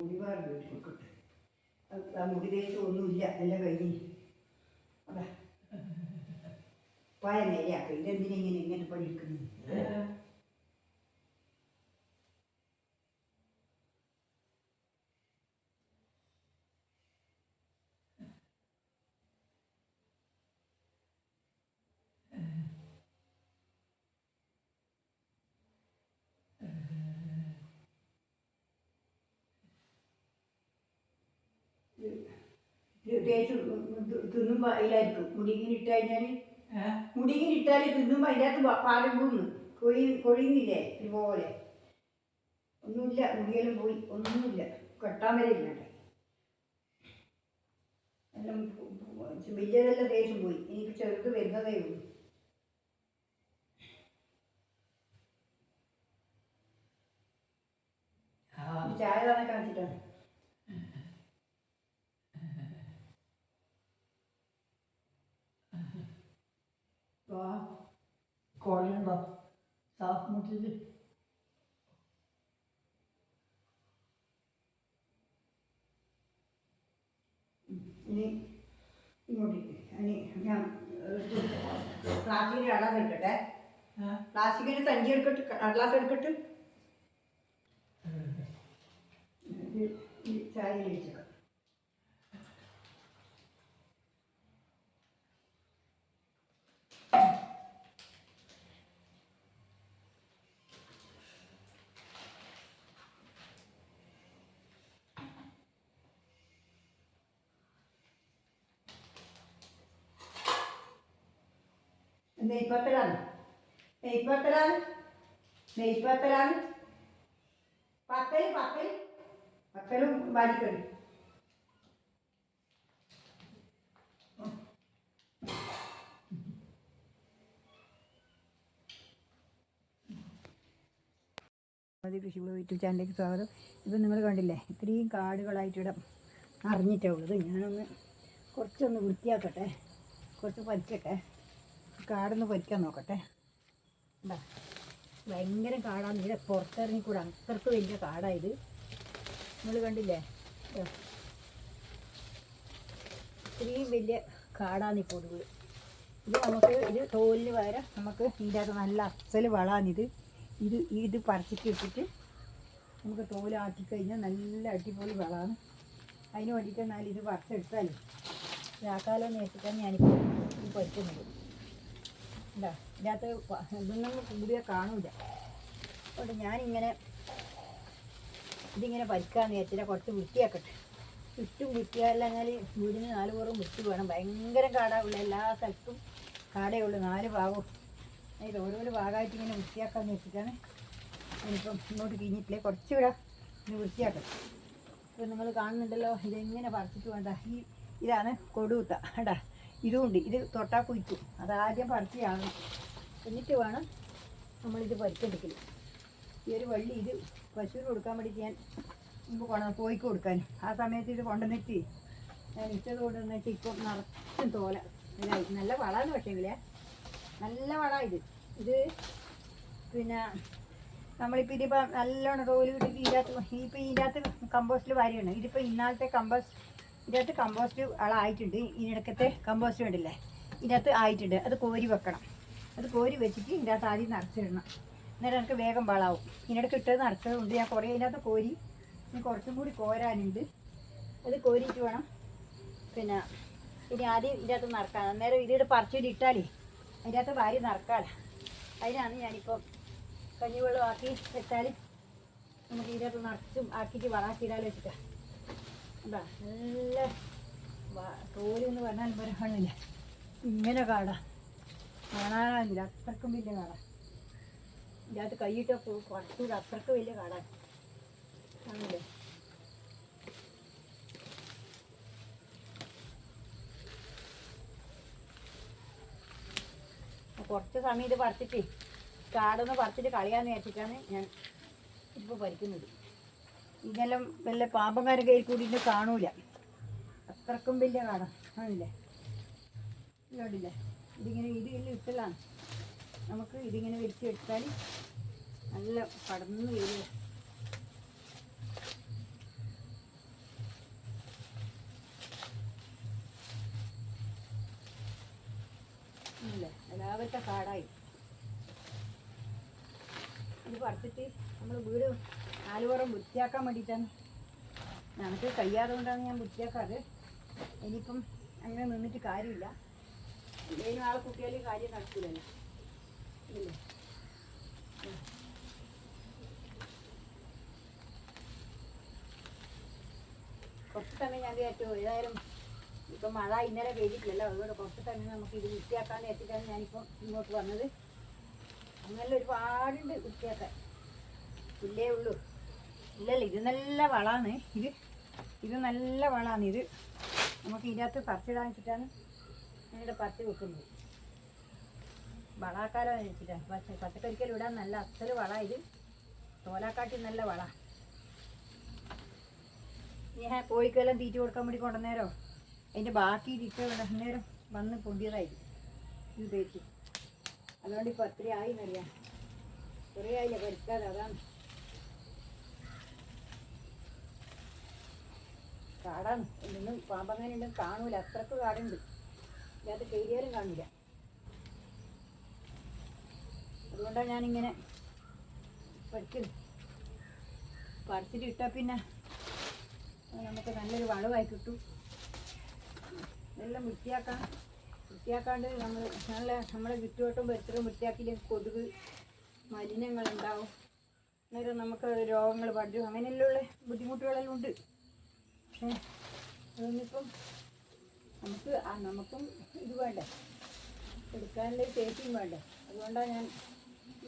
മുടിവാറ് വീട്ടിൽ ആ മുടി തേച്ച് ഒന്നുമില്ല എല്ലാം കയ്യിൽ അതാ. പായ നേരെയാക്കും ഇതെന്തിനാ ഇങ്ങനെ ഇങ്ങനെ പണിയെടുക്കുന്നത്? തേച്ച് തിന്നുമ്പോൾ അതിലായിരിക്കും മുടിങ്ങനെ ഇട്ട് കഴിഞ്ഞാൽ മുടിങ്ങനെ ഇട്ടാൽ തിന്നുമ്പോൾ അതിന്റെ അകത്ത് പാലം പോകുന്നു. കൊഴി കൊഴിയുന്നില്ലേ ഇതുപോലെ ഒന്നുമില്ല മുടിയെല്ലാം പോയി. ഒന്നുമില്ല. കെട്ടാൻ വരെ ഇല്ല എല്ലാം വലിയതെല്ലാം ദേഷ്യം പോയി. എനിക്ക് ചെറുത് വരുന്നതേ ഉള്ളൂ ചായ തന്നെ കാണിച്ചിട്ടാണ് കോഴയുണ്ടോ സാഫ് ഇനി ഇങ്ങോട്ട് ഇനി ഞാൻ പ്ലാസ്റ്റിക്കിന്റെ കടലാസ് എടുക്കട്ടെ. പ്ലാസ്റ്റിക്കിന്റെ സഞ്ചി എടുക്കട്ട് കടലാസ് എടുക്കട്ട്. ചായ കഴിച്ചേക്കാം നെയ്പ്പത്തലാണ് നെയ്പ്പത്തലാണ് നെയ്പ്പത്തലാണ് പത്തൽ പത്തൽ പത്തലും വലിക്കണം മതി കൃഷി യൂട്യൂബ് ചാനലിലേക്ക് സ്വാഗതം. ഇപ്പം നിങ്ങൾ കണ്ടില്ലേ? ഇത്രയും കാടുകളായിട്ടിടം ഇവിടെ അറിഞ്ഞിട്ടേ ഉള്ളത് ഞാനൊന്ന് കുറച്ചൊന്ന് വൃത്തിയാക്കട്ടെ. കുറച്ച് പരിക്കട്ടെ കാടൊന്ന് പൊരിക്കാൻ നോക്കട്ടെ. എന്താ ഭയങ്കര കാടാന്ന് ഇവിടെ പുറത്തിറങ്ങിക്കൂടാ അത്രയ്ക്ക് വലിയ കാടായത് നിങ്ങൾ കണ്ടില്ലേ. ഇത്രയും വലിയ കാടാന്ന് ഇപ്പോൾ ഇത് നമുക്ക് ഇത് തോലിന് പകരം നമുക്ക് ഇതിന്റെ അകത്ത് നല്ല അസൽ വളാണിത് ഇത്. ഇത് പറിച്ചിട്ട് ഇട്ടിട്ട് നമുക്ക് തോലാക്കി കഴിഞ്ഞാൽ നല്ല അടിപൊളി വളമാണ്. അതിന് വേണ്ടിയിട്ട് എന്നാൽ ഇത് പറിച്ചെടുത്താലും. രാക്കാലം നേരത്തിട്ടാണ് ഞാനിപ്പോൾ ഇത് പറിക്കുന്നത് ഇതിനകത്ത് ഇതൊന്നും കൂടിയാൽ കാണൂല. അതുകൊണ്ട് ഞാനിങ്ങനെ ഇതിങ്ങനെ പരിക്കാന്ന് വിചാരിച്ചിട്ട് കുറച്ച് വൃത്തിയാക്കട്ടെ. ചുറ്റും വൃത്തിയായില്ലെങ്കിൽ വീടിന് നാല് പുറം വൃത്തി വേണം. ഭയങ്കര കാടാവുള്ള എല്ലാ സ്ഥലത്തും കാടേ ഉള്ളൂ നാല് ഭാഗവും. അതിൽ ഓരോരോ ഭാഗമായിട്ട് ഇങ്ങനെ വൃത്തിയാക്കാന്ന് വെച്ചിട്ടാണ് ഞാനിപ്പം ഇങ്ങോട്ട് കഴിഞ്ഞിട്ടില്ലേ. കുറച്ചുകൂടെ ഇത് വൃത്തിയാക്കട്ടെ ഇപ്പം നിങ്ങൾ കാണുന്നുണ്ടല്ലോ ഇതെങ്ങനെ പറിച്ചിട്ട് വേണ്ട ഈ ഇതാണ് കൊടുത്ത കേട്ടാ ഇതുമുണ്ട് ഇത് തൊട്ടാ കുഴിക്കും അതാദ്യം പറിച്ചാണ്. എന്നിട്ട് വേണം നമ്മളിത് പരിച്ചെടുക്കൽ ഈ ഒരു വള്ളി ഇത് പശുവിന് കൊടുക്കാൻ വേണ്ടിയിട്ട് ഞാൻ മുമ്പ് കൊണ്ട കോഴിക്ക് കൊടുക്കാൻ. ആ സമയത്ത് ഇത് കൊണ്ടുവന്നിട്ട് ഞാൻ ഇട്ടത് കൊണ്ടുവന്നിട്ട് ഇപ്പം നിറച്ചും തോല. നല്ല വളമാണ് പക്ഷേങ്കിലേ നല്ല വള ഇത്. ഇത് പിന്നെ നമ്മളിപ്പോൾ ഇതിപ്പോൾ നല്ലോണം തോൽ കിട്ടി ഇപ്പം ഇതിന്റെ അകത്ത് കമ്പോസ്റ്റിൽ വാരിയാണ്. ഇതിപ്പോൾ ഇന്നാളത്തെ കമ്പോസ്റ്റ് ഇതിനകത്ത് കമ്പോസ്റ്റ് ആളായിട്ടുണ്ട് ഇതിനിടക്കത്തെ കമ്പോസ്റ്റ് വേണ്ടില്ലേ ഇതിനകത്ത് ആയിട്ടുണ്ട്. അത് കോരി വെക്കണം. അത് കോരി വെച്ചിട്ട് ഇതിനകത്ത് ആദ്യം നിറച്ചിടണം. അന്നേരം എനിക്ക് വേഗം വളാവും. ഇതിനിടയ്ക്ക് ഇട്ടത് നിറച്ചതുകൊണ്ട് ഞാൻ കുറേ ഇതിനകത്ത് കോരി ഇനി കുറച്ചും കൂടി കോരാനുണ്ട്. അത് കോരിയിട്ട് വേണം. പിന്നെ ഇനി ആദ്യം ഇതിനകത്ത് നിറക്കാൻ അന്നേരം ഇതിയുടെ പറിച്ചിട്ട് ഇട്ടാലേ അതിനകത്ത് വാരി നിറക്കാല. അതിനാണ് ഞാനിപ്പം കഞ്ഞിവെള്ളം ആക്കി വെച്ചാൽ നമുക്ക് ഇതിനകത്ത് നിറച്ചും ആക്കിയിട്ട് വളാക്കിയിടാൻ വെച്ചിട്ടാ എന്താ നല്ല പറഞ്ഞാൽ പറയാനില്ല ഇങ്ങനെ കാടാ കാണാനില്ല അത്രക്കും വലിയ കാട ഇതിനകത്ത് കൈയിട്ട കുറച്ചുകൂടെ അത്രയ്ക്ക് വലിയ കാടാണ് ആണല്ലേ? കുറച്ച് സമയം ഇത് പറിച്ചിട്ട് കാടൊന്ന് പറിച്ചിട്ട് കളയാന്ന് വിചാരിച്ചിട്ടാണ് ഞാൻ ഇപ്പോൾ പരിക്കുന്നത് ഇതെല്ലാം വല്ല പാമ്പന്മാരുടെ കയ്യിൽ കൂടിയിട്ട് കാണൂല. അത്രക്കും വലിയ കാടാണ് ആണില്ലേ? ഇതോടില്ലേ ഇതിങ്ങനെ ഇതില്ല ഇട്ടലാണ് നമുക്ക് ഇതിങ്ങനെ വലിച്ചെടുത്താൽ നല്ല പടന്ന് വരിക ഇല്ലേ എല്ലാവരുടെ കാടായി. ഇത് പറിച്ചിട്ട് നമ്മൾ വീട് നാലുപുറം വൃത്തിയാക്കാൻ വേണ്ടിയിട്ടാണ്. നമുക്ക് കഴിയാതെ കൊണ്ടാണ് ഞാൻ വൃത്തിയാക്കാറ്. ഇനിയിപ്പം അങ്ങനെ നിന്നിട്ട് കാര്യമില്ല. എന്തെങ്കിലും ആളെ കുട്ടിയാലും കാര്യം നടക്കില്ലല്ലോ ഇല്ലേ? കുറച്ച് സമയം ഞാൻ വിചാരിച്ചു ഏതായാലും ഇപ്പം മഴ ഇന്നലെ പെയ്തിട്ടില്ലല്ലോ. അതുകൊണ്ട് കുറച്ച് സമയം നമുക്ക് ഇത് വൃത്തിയാക്കാൻ എത്തിയിട്ടാണ് ഞാനിപ്പം ഇങ്ങോട്ട് വന്നത്. അങ്ങനെ ഒരുപാടുണ്ട് വൃത്തിയാക്കാൻ. ഇല്ലേ ഉള്ളൂ. ഇല്ലല്ല ഇത് നല്ല വളമാണ്. ഇത് ഇത് നല്ല വളമാണ്. ഇത് നമുക്ക് ഇതിനകത്ത് പറിച്ചിടാൻ വെച്ചിട്ടാണ് ഞാനിവിടെ പറിച്ച് വെക്കുന്നത്. വളാക്കാലം വെച്ചിട്ടാണ്. പക്ഷേ പച്ചക്കറിക്കൽ ഇടാൻ നല്ല അസൽ വള ഇത്. തോലാക്കാട്ടി നല്ല വള. ഞാൻ കോഴിക്കെല്ലാം തീറ്റ കൊടുക്കാൻ വേണ്ടി കൊണ്ടുവന്നേരോ? അതിന്റെ ബാക്കി തീറ്റ കൊണ്ടുവന്നേരം വന്ന് പൊടിയതായിരിക്കും ഇത് തേച്ച്. അതുകൊണ്ട് ഇപ്പോൾ അത്രയായി എന്നറിയാം കുറേ ആയില്ല പരിക്കാതെ അതാണ് കാടാണ് എന്തെങ്കിലും പാമ്പങ്ങനെ ഉണ്ടെങ്കിൽ കാണൂല. അത്രയ്ക്ക് കാടുണ്ട്. ഇതിനകത്ത് കയറിയാലും കാണില്ല. അതുകൊണ്ടാണ് ഞാനിങ്ങനെ പഠിക്കുന്നത് പറിച്ചിട്ട് ഇട്ടാൽ പിന്നെ നമുക്ക് നല്ലൊരു വളമായി കിട്ടും. എല്ലാം വൃത്തിയാക്കാം വൃത്തിയാക്കാണ്ട് നമ്മൾ നല്ല നമ്മളെ ചുറ്റുവട്ടം പരിസരം വൃത്തിയാക്കിയില്ലെങ്കിൽ കൊതുക് മലിനങ്ങളുണ്ടാവും. അന്നേരം നമുക്ക് രോഗങ്ങൾ പടരും. അങ്ങനെയുള്ള ബുദ്ധിമുട്ടുകളെല്ലാം ഉണ്ട്. പക്ഷേ അതൊന്നിപ്പം നമുക്ക് നമുക്കും ഇത് വേണ്ടേ? എടുക്കാനുള്ള ചേച്ചിയും വേണ്ടേ? അതുകൊണ്ടാണ് ഞാൻ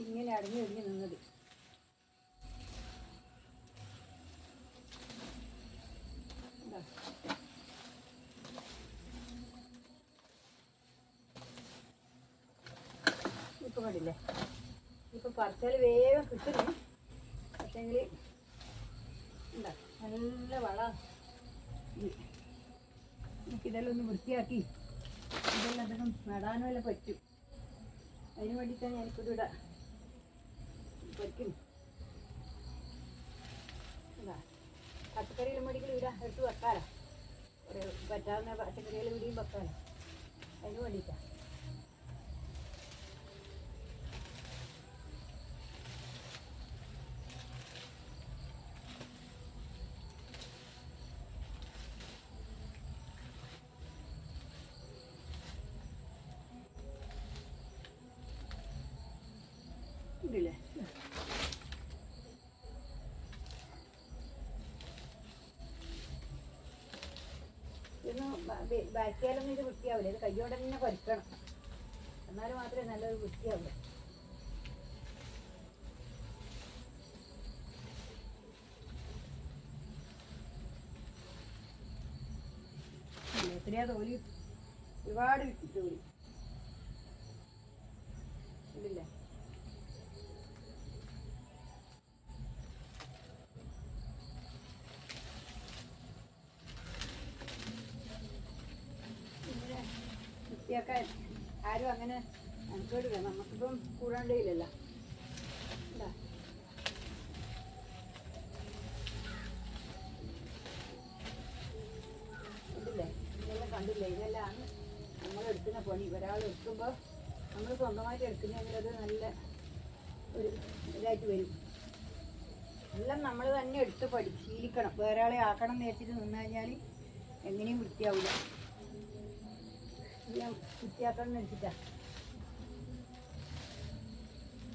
ഇങ്ങനെ അടങ്ങി ഒഴിഞ്ഞ് നിന്നത്. ഇപ്പൊ കണ്ടില്ലേ? ഇപ്പൊ പറിച്ചാൽ വേഗം കിട്ടുന്നു പക്ഷെങ്കിൽ എന്താ നല്ല വള ഇതെല്ലാം ഒന്ന് വൃത്തിയാക്കി. ഇതെല്ലാം അധികം നടാനും എല്ലാം പറ്റും. അതിന് വേണ്ടിയിട്ടാണ് ഞാനിപ്പോൾ ഇവിടെ പറ്റും പച്ചക്കറിയിലും മേടിക്കലും ഇവിടെ എടുത്ത് വെക്കാലോ കുറേ പറ്റാവുന്ന പച്ചക്കറികൾ ഇവിടെയും വെക്കാലോ അതിന് വേണ്ടിയിട്ടാണ് ഉണ്ടല്ലേ? ഇതൊന്ന് ബാക്കിയാലൊന്നും ഇത് വൃത്തിയാവില്ല ഇത് കയ്യോടെ തന്നെ പരിക്കണം എന്നാൽ മാത്രമേ നല്ലൊരു വൃത്തിയാവുള്ളൂ എത്രയാ തോലി? ഒരുപാട് തോലി. ഇല്ലേ വൃത്തിയാക്കാൻ ആരും അങ്ങനെ അനുഭവിക്കുക നമുക്കിപ്പം കൂടാണ്ടേയില്ലല്ലോ. കണ്ടില്ലേ? ഇതെല്ലാം കണ്ടില്ലേ? നമ്മൾ എടുക്കുന്ന പണി. ഒരാൾ എടുക്കുമ്പോൾ നമ്മൾ സ്വന്തമായിട്ട് എടുക്കുന്നെങ്കിൽ അത് നല്ല ഒരു ഇതായിട്ട് വരും. എല്ലാം നമ്മൾ തന്നെ എടുത്ത് പഠിശീലിക്കണം വേറെ ആളെ ആക്കണം എന്ന് വെച്ചിട്ട് നിന്ന് കഴിഞ്ഞാൽ എങ്ങനെയും വൃത്തിയാവില്ല ഞാൻ വൃത്തിയാക്കണം എന്ന് വെച്ചിട്ടാ.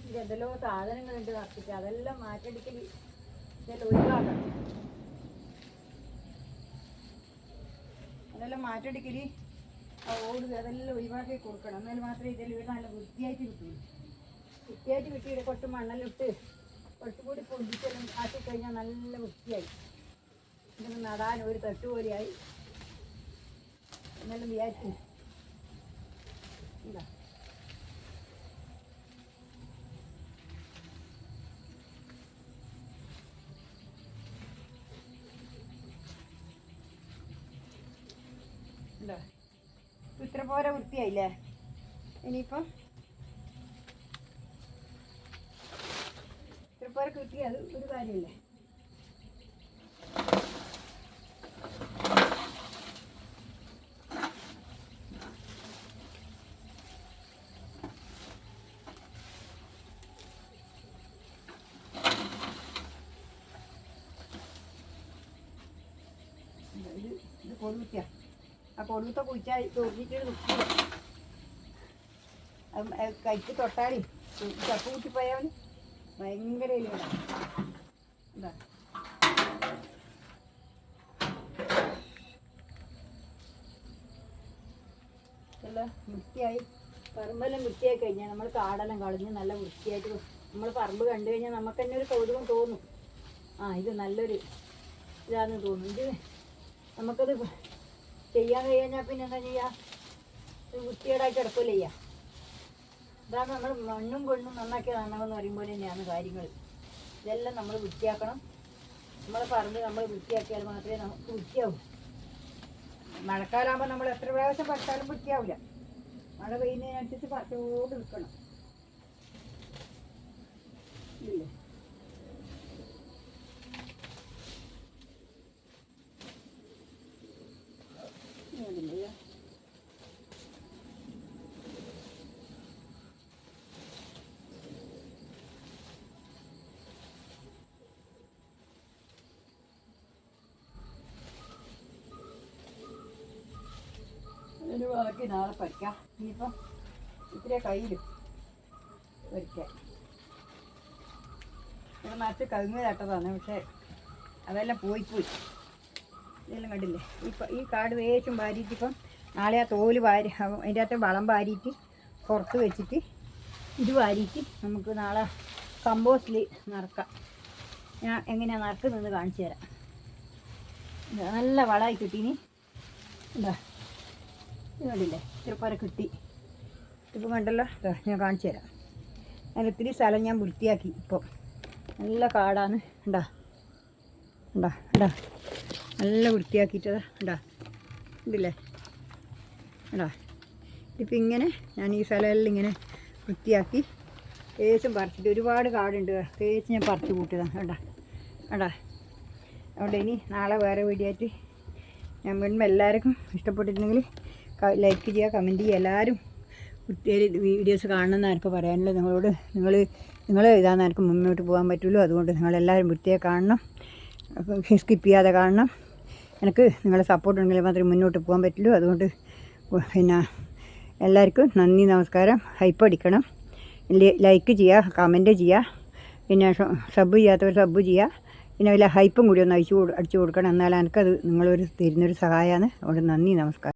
ഇത് എന്തെല്ലോ സാധനങ്ങളുണ്ട് നട്ടിട്ട് അതെല്ലാം മാറ്റടിക്കൽ ഇതെല്ലാം ഒഴിവാക്കണം. അതെല്ലാം മാറ്റടിക്കൽ ആ ഓട് അതെല്ലാം ഒഴിവാക്കി കൊടുക്കണം. എന്നാൽ മാത്രമേ ഇതെല്ലാം വീട് നല്ല വൃത്തിയായിട്ട് കിട്ടുള്ളൂ വൃത്തിയായിട്ട് കിട്ടിയിട്ട് കുറച്ച് മണ്ണെല്ലിട്ട് കുറച്ചുകൂടി പൊടിച്ചെല്ലാം ആക്കി കഴിഞ്ഞാൽ നല്ല വൃത്തിയായി. ഇതൊന്ന് നടാൻ ഒരു തട്ടുപോലെയായി എന്നെല്ലാം വിചാരിച്ചു ഇത്ര പോരെ വൃത്തിയായില്ലേ? ഇനിയിപ്പം? ഇത്ര പോരെ കിട്ടിയത് ഒരു കാര്യമല്ലേ ഇത് ഇത് ആ കൊടുത്ത കുഴിച്ചാൽ തൊഴിച്ചിട്ട് അത് കഴിച്ച് തൊട്ടാടി ചപ്പ് കുത്തിപ്പോയവൻ ഭയങ്കര എലിയാണ് എന്താ എല്ലാം വൃത്തിയായി. പറമ്പെല്ലാം വൃത്തിയായി കഴിഞ്ഞാൽ നമ്മൾ കാടെല്ലാം കളഞ്ഞ് നല്ല വൃത്തിയായിട്ട് നമ്മൾ പറമ്പ് കണ്ടു കഴിഞ്ഞാൽ നമുക്ക് തന്നെ ഒരു കൗതുകം തോന്നും. ആ ഇത് നല്ലൊരു ഇതാണെന്ന് തോന്നും. ഇത് നമുക്കത് ചെയ്യാൻ കഴിഞ്ഞാൽ പിന്നെ എന്താ ചെയ്യുക ഇത് വൃത്തികേടായിട്ട് എടുക്കില്ല ചെയ്യുക ഇതാണ് നമ്മൾ മണ്ണും കൊണ്ണും നന്നാക്കി നന്നാവെന്ന് പറയുമ്പോൾ തന്നെയാണ് കാര്യങ്ങൾ. ഇതെല്ലാം നമ്മൾ വൃത്തിയാക്കണം. നമ്മൾ പറമ്പ് നമ്മൾ വൃത്തിയാക്കിയാൽ മാത്രമേ നമുക്ക് വൃത്തിയാവൂ. മഴക്കാലാകുമ്പോൾ നമ്മൾ എത്ര പ്രാവശ്യം പറിച്ചാലും വൃത്തിയാവില്ല മഴ പെയ്യുന്നതിനനുസരിച്ച് പറിച്ചോട് നിൽക്കണം. ഇല്ലേ? അതിന് ബാക്കി നാളെ പഠിക്കാം. ഇനിയിപ്പം ഇത്തിരി കയ്യിലും പഠിക്കാം ഇവിടെ നിറച്ച് കവുങ്ങ് തട്ടതാണ്. പക്ഷേ അതെല്ലാം പോയി പോയി. ഇതെല്ലാം കണ്ടില്ലേ? ഇപ്പം ഈ കാട് വേഷം വാരിയിട്ട് ഇപ്പം നാളെ ആ തോൽ വാരി അതിന്റെ അകത്ത് വളം വാരിയിട്ട് പുറത്ത് വെച്ചിട്ട് ഇത് വാരിയിട്ട് നമുക്ക് നാളെ കമ്പോസ്റ്റിൽ നിറക്കാം. ഞാൻ എങ്ങനെയാണ് നറുക്കുന്നതെന്ന് കാണിച്ചു തരാം. നല്ല വളമായി കിട്ടീനി. എന്താ ഇത് കണ്ടില്ലേ? ചെറുപ്പര കിട്ടി. ഇപ്പം കണ്ടല്ലോ? ഞാൻ കാണിച്ചു തരാം. ഞാൻ ഒത്തിരി സ്ഥലം ഞാൻ വൃത്തിയാക്കി ഇപ്പം. നല്ല കാടാണ്. ഉണ്ടാ ഉണ്ടാ ഉണ്ടാ നല്ല വൃത്തിയാക്കിയിട്ടതാ. ഉണ്ടാ ഇതില്ലേ? ഉണ്ടാ ഇതിപ്പോൾ ഇങ്ങനെ ഞാൻ ഈ സ്ഥലമെല്ലാം ഇങ്ങനെ വൃത്തിയാക്കി തേച്ചും പറിച്ചിട്ട് ഒരുപാട് കാടുണ്ട് തേച്ച് ഞാൻ പറിച്ചു കൂട്ടിയതാണ് കണ്ടാ? കണ്ടാ? അതുകൊണ്ട് ഇനി നാളെ വേറെ വീഡിയോ ഞാൻ വീണ്ടും എല്ലാവർക്കും ഇഷ്ടപ്പെട്ടിട്ടുണ്ടെങ്കിൽ ലൈക്ക് ചെയ്യുക കമന്റ് ചെയ്യുക. എല്ലാവരും വൃത്തിയായി വീഡിയോസ് കാണണമെന്ന് എനിക്ക് പറയാനുള്ളത്. നിങ്ങളോട് നിങ്ങൾ നിങ്ങൾ ഇതാണെന്ന് എനിക്ക് മുന്നോട്ട് പോകാൻ പറ്റുള്ളൂ. അതുകൊണ്ട് നിങ്ങളെല്ലാവരും വൃത്തിയായി കാണണം. സ്കിപ്പ് ചെയ്യാതെ കാണണം. എനിക്ക് നിങ്ങളുടെ സപ്പോർട്ട് ഉണ്ടെങ്കിൽ മാത്രമേ മുന്നോട്ട് പോകാൻ പറ്റുള്ളൂ. അതുകൊണ്ട് പിന്നെ എല്ലാവർക്കും നന്ദി നമസ്കാരം. ഹൈപ്പ് അടിക്കണം. ലൈക്ക് ചെയ്യുക കമന്റ് ചെയ്യുക. പിന്നെ സബ് ചെയ്യാത്തവർ സബ് ചെയ്യുക. പിന്നെ വല്ല ഹൈപ്പും കൂടി ഒന്ന് അയച്ചു അടിച്ചു കൊടുക്കണം. എന്നാൽ എനിക്കത് നിങ്ങളൊരു തരുന്നൊരു സഹായമാണ്. അതുകൊണ്ട് നന്ദി നമസ്കാരം.